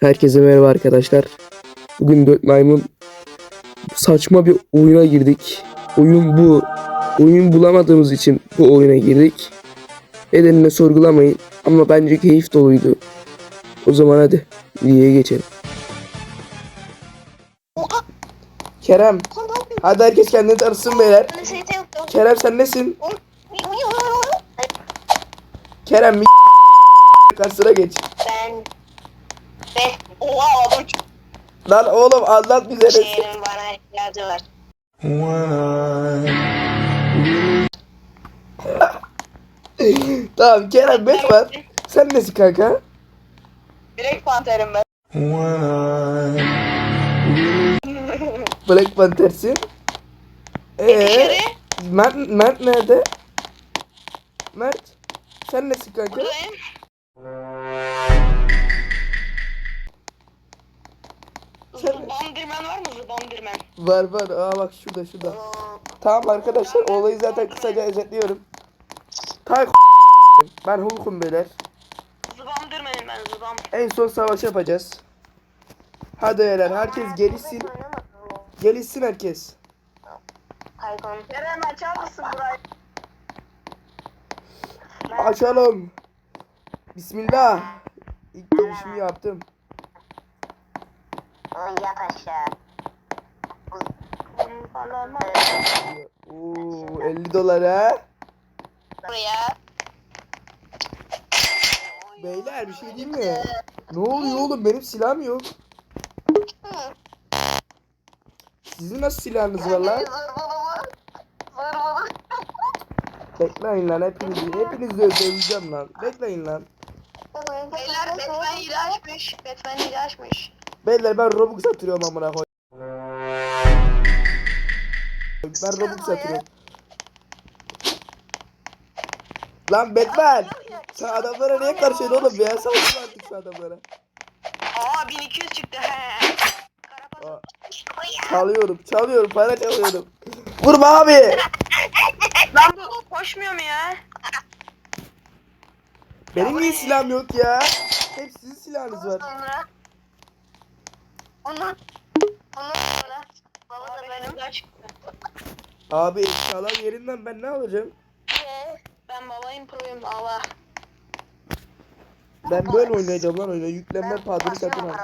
Herkese merhaba arkadaşlar. Bugün 4 maymun saçma bir oyuna girdik. Oyun bu. Oyun bulamadığımız için bu oyuna girdik. Nedenini sorgulamayın ama bence keyif doluydu. O zaman hadi videoya geçelim. Kerem, hadi herkes kendini tanısın beyler. Kerem sen nesin? Kerem bir karşısına geç. Oha adam Lan oğlum anlat bize nesin? şehrin bana ihtiyacı var. Tamam Kerem bet var. Sen nesin kanka? Direkt panterim ben. Black Panther'sin. Eee? Dışarı. Mert, Mert nerede? Mert. Sen nesin kanka? Buradayım. Var var. Aa bak şurada şurada. Tamam arkadaşlar olayı zaten kısaca özetliyorum. Tay ben Hulk'um beyler. Zıbandırmenim ben zıbam. En son savaş yapacağız. Hadi beyler herkes gelişsin. Gelişsin herkes. Kaykon. Kerem açar mısın burayı? Açalım. Bismillah. İlk girişimi yaptım. Yat aşağı. Oo 50 dolar ha. Buraya. Beyler bir şey diyeyim mi? Ne oluyor oğlum benim silahım yok. Sizin nasıl silahınız var lan? Bekleyin lan hepinizi. Hepinizi öldüreceğim lan. Bekleyin lan. Beyler Batman hile açmış. Batman hile açmış. Beyler ben Robux atıyorum amına koy. Ben Robux atıyorum. Lan Batman! Sen adamlara niye karşıydı oğlum ya? Savaşın artık şu adamlara. Aa 1200 çıktı he. Aa, Çalıyorum, çalıyorum, para çalıyorum. Vurma abi! Lan bu koşmuyor mu ya? Benim niye silahım yok ya? Hep sizin silahınız var. Sonra. Onu. Onu sonra. Baba da benim. Abi eşyalar yerinden ben ne alacağım? Ben babayım proyum baba. Ben böyle oynayacağım lan oyuna. Yüklenme padını satın al.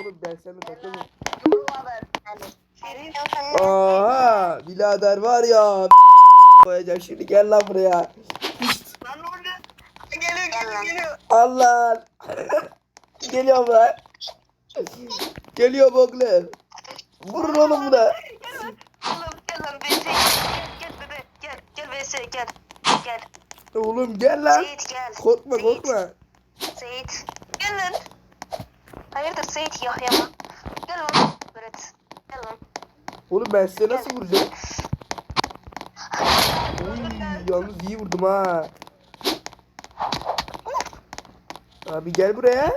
Oğlum ben seninle takılmam. Aha birader var ya koyacağım şimdi gel lan buraya. Pişt, Lan orada. Geliyor geliyor geliyor. Allah. Geliyor lan. Geliyor oğlum. Vurun oğlum buna. Oğlum gel lan gel gel gel gel gel gel. Oğlum gel lan. Seyit gel. Korkma Seyit, korkma. Seyit gel lan. Hayırdır Seyit Yahya mı? Gel lan. Beret. Gel lan. Oğlum ben size nasıl vuracağım? Oy, yalnız iyi vurdum ha. Abi gel buraya.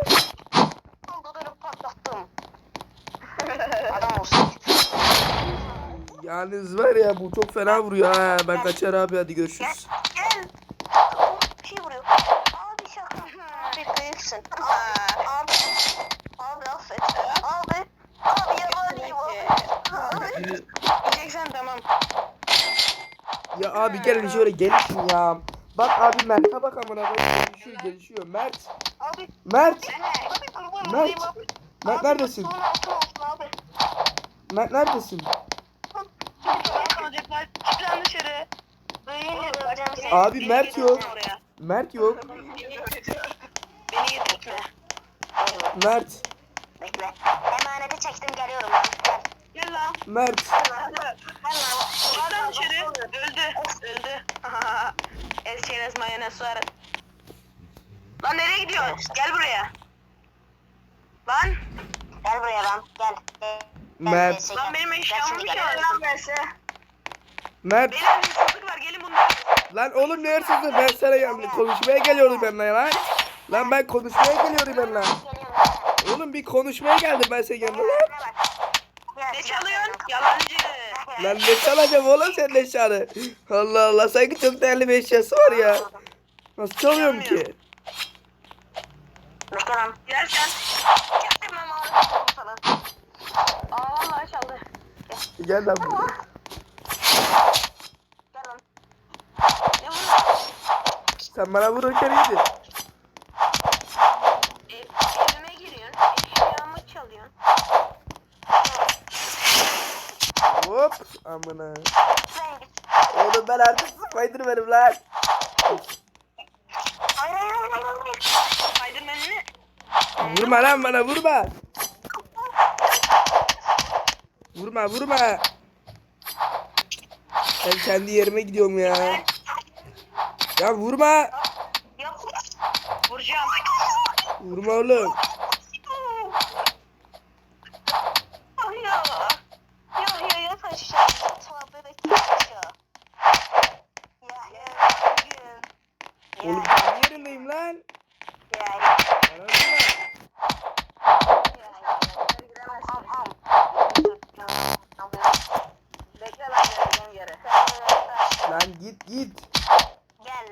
Yalnız var ya bu çok fena vuruyor ha. Ben kaçar abi hadi görüşürüz. Gel. Bir şey vuruyor. Abi şaka. Abi büyüksün. Abi. Abi. Abi affet. Abi. Abi yabancı Abi. Diyeceksen tamam. Ya abi gelin şöyle gelişin ya. Bak abi Mert'e bak amına koyayım gelişiyor gelişiyor. Mert. Abi. Mert. Abi kurban Mert. Mert neredesin? Mert neredesin? Kalacaklar. Çık lan dışarı. Abi, Mert yok. Mert yok. Beni getirtme. Mert. Bekle. Emaneti çektim geliyorum lan. Gel. Gel lan. Mert. Adam dışarı. Öldü. Öldü. Esçeniz mayonez var. Lan nereye gidiyorsun? Gel buraya. Lan. Gel buraya lan. Gel. Mert. Lan benim eşyamı mı çaldın? Mert. Benim hırsızlık var. Gelin bunlar. Lan oğlum ne hırsızı ben sana geldim. Konuşmaya geliyordum ben lan. Lan ben konuşmaya geliyorum ben lan. Oğlum bir konuşmaya geldim ben senin yanına lan. Ne çalıyorsun? Yalancı. Lan ne çalacağım oğlum sen eşyanı? Allah Allah sanki çok değerli bir eşyası var ya. Nasıl çalıyorum ki? Lan. Girerken. Getirmem abi. Sana. Aa çaldı. Gel lan buraya. Gel lan. Ne bu? Sen bana vururken iyiydin. E, evime giriyorsun. Eşyamı çalıyorsun. Hop. Amına. Sen git. Oğlum ben artık Spiderman'im lan. Hayır hayır hayır hayır. hayır. Spiderman'ini Vurma lan bana vurma. Vurma vurma. Ben kendi yerime gidiyorum ya. Ya vurma. Vuracağım. Vurma oğlum. Ay ya. Ya ya ya aşağı. Tövbe bekle aşağı. Ya ya bugün. Oğlum kendi yerimdeyim lan. Ya ya. Bana vurma. Am am. Bekle lan geleceğim yere. Lan git git. Gel.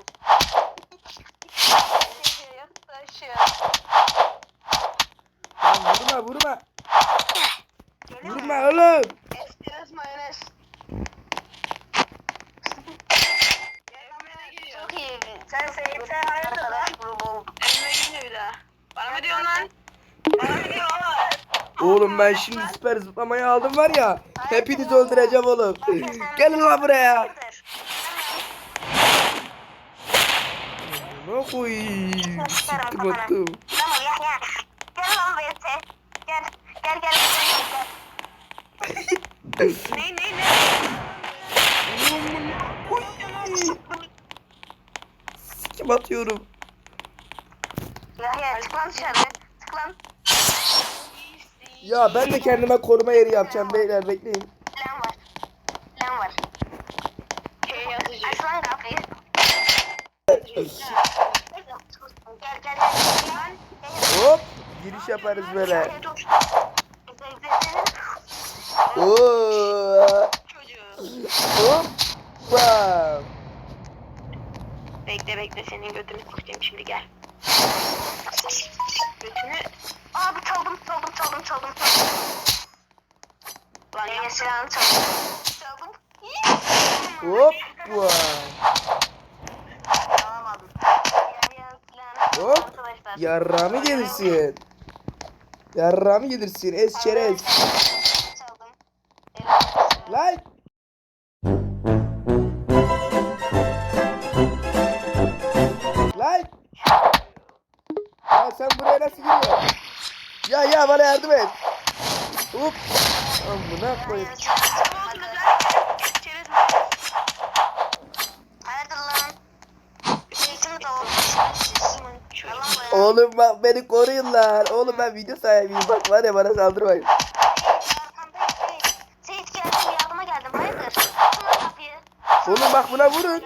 Yaklaşıyor. Lan vurma vurma. Vurma oğlum. Espresso mayonez. Çok iyi. Sen sen sen arkadaş grubu olduk. Evime girmiyor bir daha. Bana mı diyorsun lan? Bana mı diyorsun Oğlum ben şimdi süper zıplamayı aldım var ya. Hepinizi öldüreceğim oğlum. Gelin lan buraya. Ne koyayım? Siktim attım. Tamam ya ya. Gel lan BT. Gel. Gel gel gel. gel. Ne ne ne? Sikim atıyorum. Ya ya çık lan dışarı. Çık lan. Ya ben de kendime koruma yeri yapacağım beyler bekleyin. Plan var. Plan var. Aç lan kapıyı. Gel gel gel. Lan. Hop giriş yaparız böyle. Oo. Çocuğu. Hop. Bam. Bekle bekle senin götünü sıkacağım şimdi gel. Götünü Abi çaldım çaldım çaldım çaldım çaldım. lan yap. silahını çaldım. Çaldım. Hop. Bam. Alamadım. Yani yani silahını Hop. arkadaşlar. Yarrağımı Yarrağımı gelirsin. Ez çerez. Lan. Lan. Ya sen buraya nasıl giriyorsun? Ya ya bana yardım et. Hop. Amına koyayım. Çerez Hayırdır lan? Eğitimi de olmuş. Yalan bu ya. Oğlum bak beni koruyun lan. Oğlum ben video sahibiyim. Bak var ya bana saldırmayın. Oğlum bak buna vurun.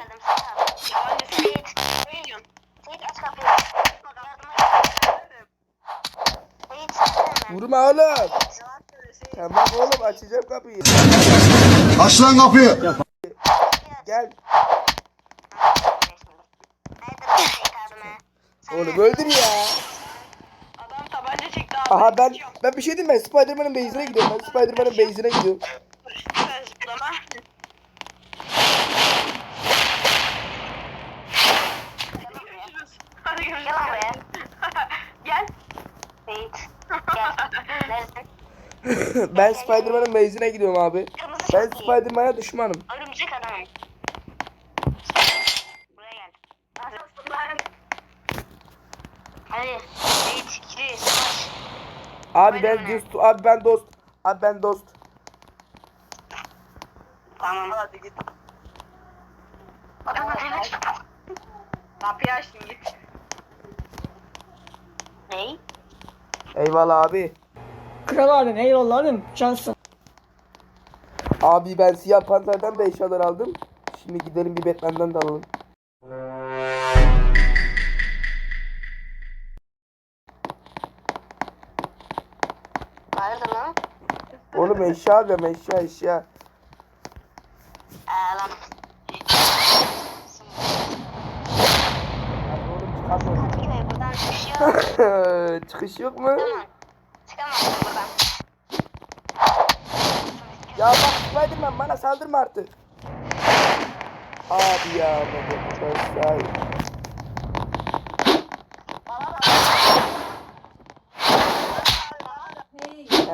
Vurma oğlum. Tamam oğlum açacağım kapıyı. Aç lan kapıyı. Gel. Hayırdır Seyit abime? Sen Oğlum ne? öldüm ya. Adam tabanca çekti abi. Aha ben ben bir şey diyeyim mi? Spider-Man'ın base'ine gidiyorum. Ben Spider-Man'ın base'ine gidiyorum. Süper zıplama. Hadi görüşürüz. Gel buraya. Gel. Seyit. Gel. Neredesin? ben Spider-Man'ın base'ine gidiyorum abi. Kırmızı Ben iyi. Spider-Man'a düşmanım. Örümcek adamım. Buraya gel. Hadi. İkili savaş. Abi ben dost, abi ben dost. Abi ben dost. Tamam. Hadi git. Kapıyı açtım git. Ney? Eyvallah abi. Kral abim eyvallah abim cansın. Abi ben siyah panterden de eşyalar aldım. Şimdi gidelim bir Batman'den de alalım. Hayırdır lan? Oğlum eşya alıyorum eşya eşya. Ee lan. Düşüyor. Çıkış yok mu? Çıkamazsın buradan. Ya bak Spiderman bana saldırma artık. Abi ya arkadaşlar.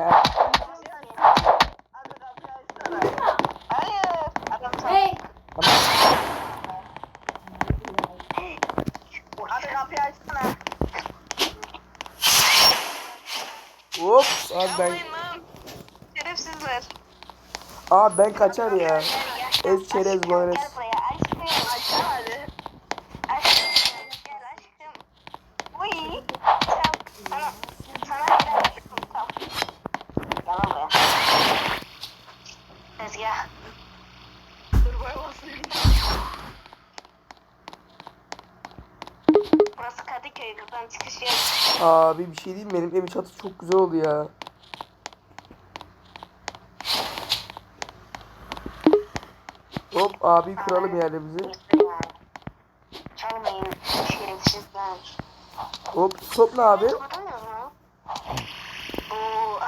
Ya, Hayır. Adam sana. Hey. Hadi kapıyı açsana. Hop abi ben Yapmayın lan. Şerefsizler. Abi ben kaçar ya. Gel, gel. Ez çerez Aşkım, boynuz. Gel buraya aşkım. Aşkım hadi. Aşkım gel aşkım. Uy. Tamam. Sana, sana gel aşkım. Tamam. Gel lan buraya. Tezgah. Dur boya basayım. Burası Kadıköy. Buradan çıkış yok. Abi bir şey diyeyim mi? benim evin çatısı çok güzel oldu ya. Hop abi kuralım yerlerimizi. Çalmayın. Şerefsizler. Hop ne abi? Bu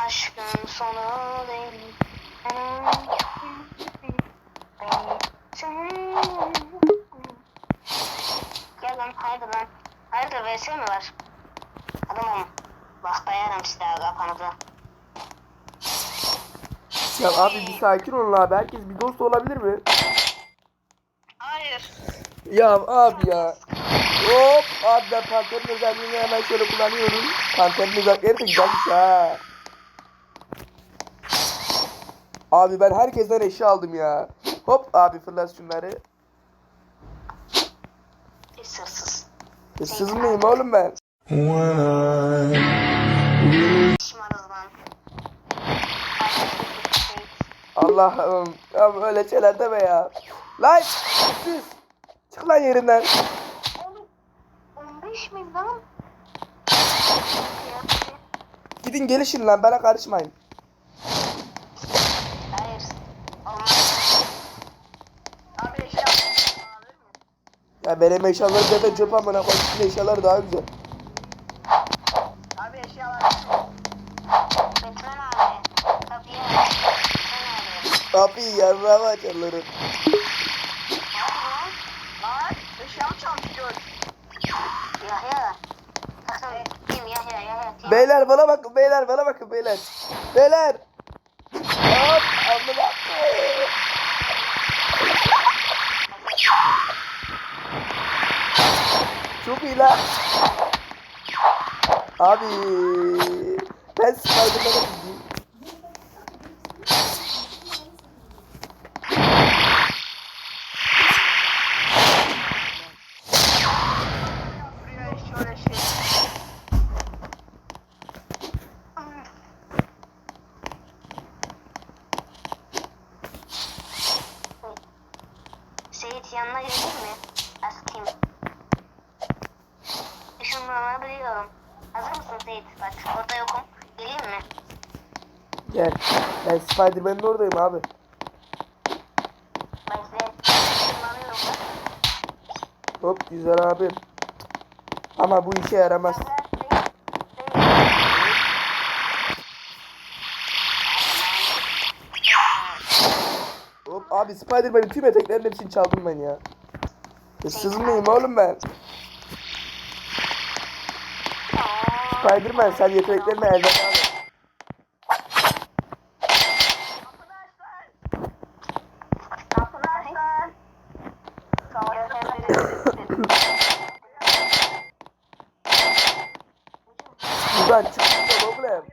aşkın sonu. Gel lan haydi lan. Haydi vs var? Adamım. Bak dayanam size kafanıza. Ya abi bir sakin olun abi. Herkes bir dost olabilir mi? Hayır. Ya abi ya. Hop abi ben panterin özelliğini hemen şöyle kullanıyorum. Panterin özellikleri de güzelmiş ha. Abi ben herkesten eşya aldım ya. Hop abi fırlat şunları. Hırsız. Hırsız mıyım oğlum ben? Lan. Allah'ım. Ya böyle şeyler deme ya. Lan siz. Çık lan yerinden. Oğlum 15 mi lan? Gidin gelişin lan bana karışmayın. Hayır. Abi? Ya benim eşyalarım zaten çöp amına koyayım. Eşyalar daha güzel. Abi eşyalar. Betmen abi. Kapıyı aç. Betmen abi. Kapıyı yarrağıma açarlarım. Beyler bana bakın beyler bana bakın beyler. Beyler. Hop abla bak. Çok iyi lan. Abi. Ben Spiderman'a gideyim. Buraya şöyle şey. Seyit yanına gelir mi? Askım. Işınlanabiliyorum. Hazır mısın Seyit? Bak orada yokum. Geleyim mi? Gel. Ben Spiderman'ın oradayım abi. Hop güzel abi. Ama bu işe yaramaz. Hop abi Spiderman'in tüm eteklerinin hepsini çaldım ben ya. Hırsız mıyım oğlum ben? Spiderman sen yeteneklerini elden al. Arkadaşlar. Buradan çık oğlum.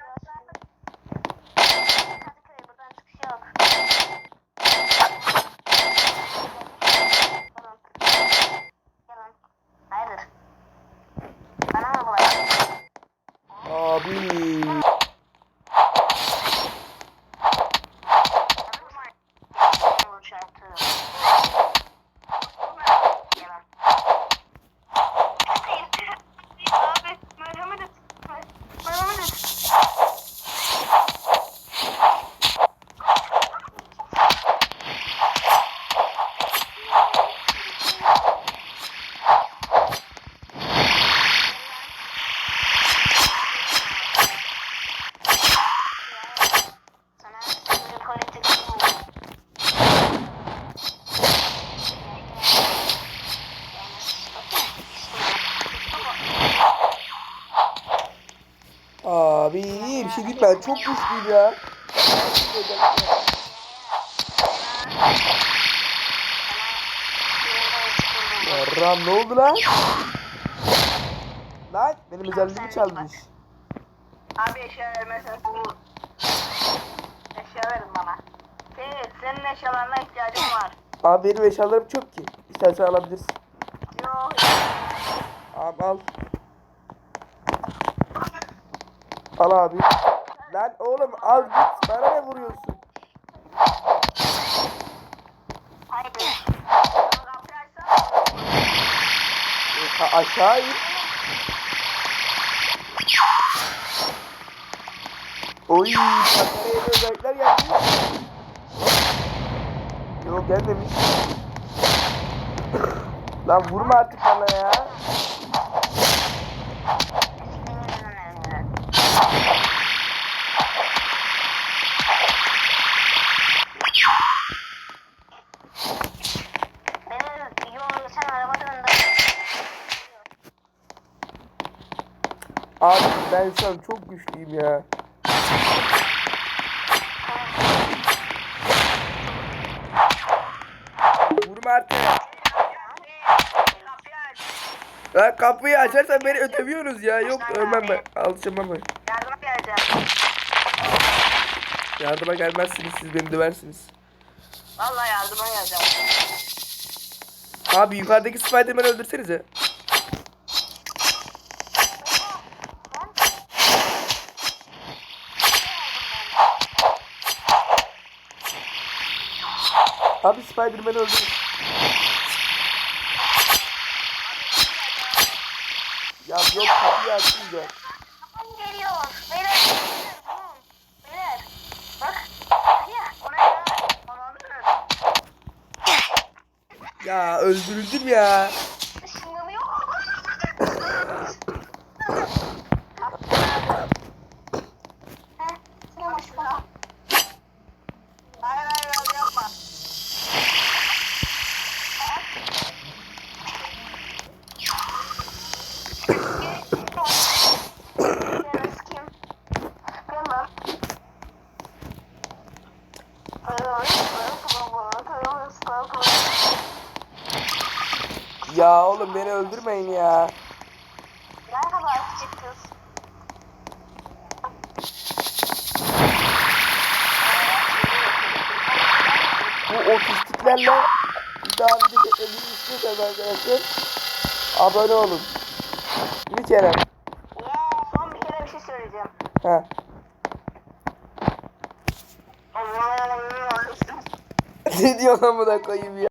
Kadıköy buradan çıkış yok. Yalan. Hayırdır? Bana mı bulaştın? Abi. Yalan. Abi merhamet et. Merhamet et. Abi bir şey değil ben çok güçlüyüm ya. Ram ne oldu lan? Lan benim özelliğimi çalmış. Abi eşya vermezsen bu eşya verin bana. Senin, senin eşyalarına ihtiyacım var. Abi benim eşyalarım çok ki. İstersen alabilirsin. Yok. Abi al. Al abi. Lan oğlum al git. Bana ne vuruyorsun? E, ha, aşağı in. Oy, yeni özellikler geldi. Yok gelmemiş. Lan vurma artık bana ya. Ben şu an çok güçlüyüm ya. Vurma artık. Lan kapıyı açarsan beni ödemiyorsunuz ya. Yok ölmem ben. Alışamam ben. Yardıma geleceğim. Yardıma gelmezsiniz siz beni döversiniz. Vallahi yardıma geleceğim. Abi yukarıdaki Spiderman'ı öldürsenize. Abi Spiderman'ı öldürün. Ya yok kapıyı. Tamam geliyor. Beyler. Beyler. Bak. Ya öldürüldüm ya. ışınlanıyor. Heh, tamam aşkım. Hayır hayır hayır yapma. Ya oğlum beni öldürmeyin ya. Merhaba küçük kız. Bu otistiklerle bir daha video çekmemizi istiyorsanız arkadaşlar abone olun. Bir kere. Son bir kere bir şey söyleyeceğim. Ha. Ne diyorsun amına koyayım ya?